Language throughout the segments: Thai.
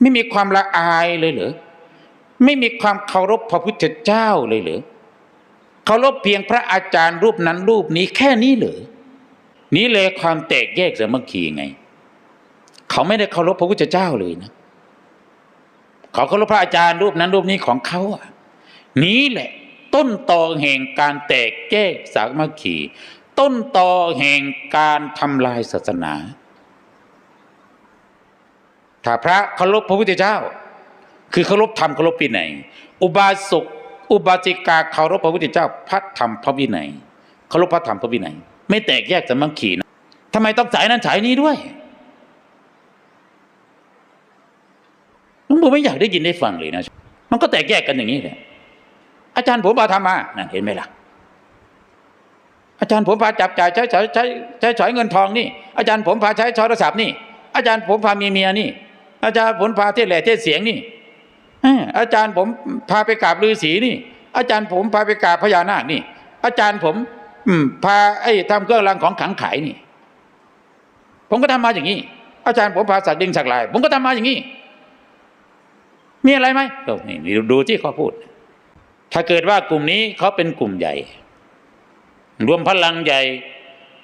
ไม่มีความละอายเลยเหรอไม่มีความเคารพพระพุทธเจ้าเลยเหรอเคารพเพียงพระอาจารย์รูปนั้นรูปนี้แค่นี้เหรอนี่เลยความแตกแยกสามัคคีไง เขาไม่ได้เคารพพระพุทธเจ้าเลยนะเขาเคารพพระอาจารย์รูปนั้นรูปนี้ของเขาอะ นี้แหละ ต้นตอแห่งการแตกแยกสามัคคีต้นตอแห่งการทำลายศาสนา ถ้าพระเคารพพระพุทธเจ้า คือเคารพธรรมเคารพวินัย อุบาสกอุบาสิกาเคารพพระพุทธเจ้าพระธรรมพระวินัยเคารพพระธรรมพระวินัย ไม่แตกแยกสามัคคีนะทำไมต้องสายนั้นสายนี้ด้วยหลวงปู่ไม่อยากได้ยินได้ฟังเลยนะ มันก็แตกแยกกันอย่างนี้แหละอาจารย์ผมพาทำมานั่นเห็นไหมล่ะ อาจารย์ผมพาจับจ่ายใช้ใช้ใช้ใช้สอยเงินทองนี่ อาจารย์ผมพาใช้โทรศัพท์นี่ อาจารย์ผมพามีเมียนี่ อาจารย์ผมพาเทศแหล่เทศเสียงนี่เอ้ออาจารย์ผมพาไปกราบฤาษีนี่ อาจารย์ผมพาไปกราบพญานาคนี่ อาจารย์ผม อืมพาไอ้ทำเครื่องรางของขลังขายนี่ ผมก็ทำมาอย่างนี้ อาจารย์ผมพาสักดิงสักลาย ผมก็ทำมาอย่างนี้มีอะไรไหมเออนี่ดูดูที่เขาพูด ถ้าเกิดว่ากลุ่มนี้เขาเป็นกลุ่มใหญ่ รวมพลังใหญ่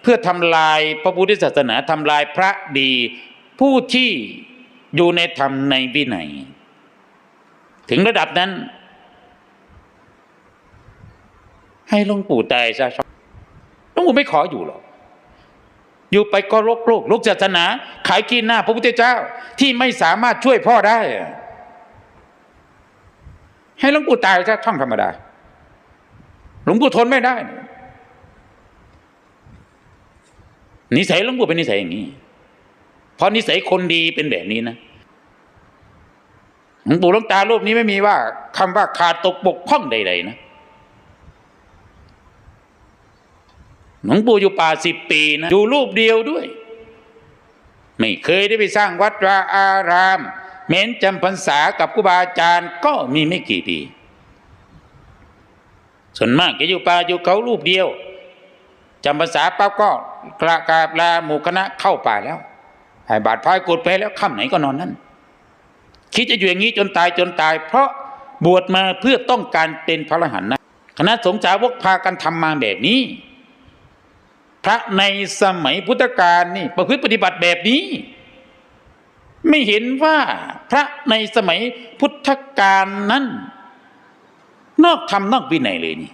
เพื่อทำลายพระพุทธศาสนาทำลายพระดี ผู้ที่ อยู่ในธรรมในวินัย ถึงระดับนั้น ให้หลวงปู่ตายซะหลวงปู่ไม่ขออยู่หรอกอยู่ไปก็ลกโลกลกศาสนา ขายกินหน้าพระพุทธเจ้าที่ไม่สามารถช่วยพ่อได้ ให้หลวงปู่ตายซะช่องธรรมดาหลวงปู่ทนไม่ได้นิสัยหลวงปู่เป็นนิสัยอย่างนี้ เพราะนิสัยคนดีเป็นแบบนี้นะหลวงปู่หลวงตารูปนี้ไม่มีว่าคำว่าขาดตกบกพร่องใด ๆ นะหลวงปู่อยู่ป่าสิบปีนะอยู่รูปเดียวด้วย ไม่เคยได้ไปสร้างวัดวาอาราม เม้นจำพรรษากับครูบาอาจารย์ก็มีไม่กี่ปีส่วนมากจะอยู่ป่าอยู่เขารูปเดียวจำพรรษาปั๊บก็กระกาบลาหมู่คณะเข้าป่าแล้ว ให้บาดพายกดไปแล้วค่ำไหนก็นอนนั่น คิดจะอยู่อย่างนี้จนตายจนตาย เพราะบวชมาเพื่อต้องการเป็นพระอรหันต์นะคณะสงฆ์สาวกพากันทำมาแบบนี้ พระในสมัยพุทธกาลนี่ประพฤติปฏิบัติแบบนี้ ไม่เห็นว่าพระในสมัยพุทธกาลนั้น นอกธรรมนอกวินัยเลยนี่